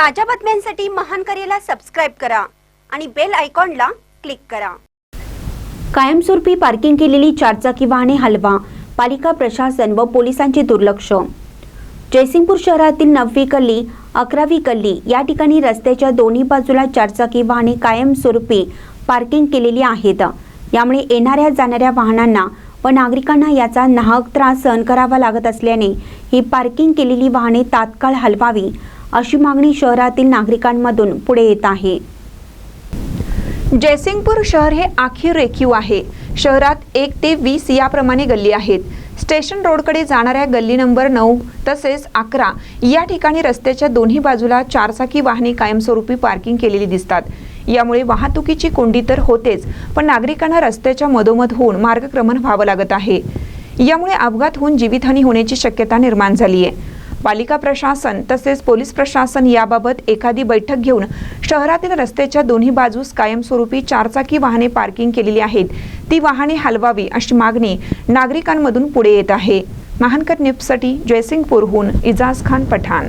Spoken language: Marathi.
ताज्या बातम्यांसाठी महान करेला सबस्क्राईब करा आणि बेल आयकॉनला क्लिक करा. कायमस्वरूपी पार्किंग केलेली चारचाकी वाहने हलवा पालिका प्रशासन व पोलिसांचे दुर्लक्ष. जयसिंगपूर शहरातील नववी गल्ली अकरावी गल्ली या ठिकाणी रस्त्याच्या दोन्ही बाजूला चारचाकी वाहने कायमस्वरूपी पार्किंग केलेली आहेत. यामुळे येणाऱ्या जाणाऱ्या वाहनांना व नागरिकांना याचा नाहक त्रास सहन करावा लागत असल्याने ही पार्किंग केलेली वाहने तात्काळ हलवावी अशी मागणी शहरातील नागरिकांमधून पुढे येत आहे. जयसिंगपूर शहर हे आखीर रेखीव आहे. शहरात एक ते वीस याप्रमाणे गल्ली आहेत. स्टेशन रोडकडे जाणाऱ्या गल्ली नंबर नऊ तसेच अकरा या ठिकाणी रस्त्याच्या दोन्ही बाजूला चारचाकी वाहने कायमस्वरूपी पार्किंग केलेली दिसतात. यामुळे वाहतुकीची कोंडी तर होतेच पण नागरिकांना रस्त्याच्या मधोमध होऊन मार्गक्रमण व्हावं लागत आहे. यामुळे अपघात होऊन जीवितहानी होण्याची शक्यता निर्माण झाली आहे पालिका प्रशासन तसेच पोलीस प्रशासन याबाबत एखादी बैठक घेऊन शहरातील रस्त्याच्या दोन्ही बाजूस कायमस्वरूपी चारचाकी वाहने पार्किंग केलेली आहेत. ती वाहने हलवावी अशी मागणी नागरिकांमधून पुढे येत आहे. महानकर न्यूजसाठी जयसिंगपूरहून इजाज खान पठाण.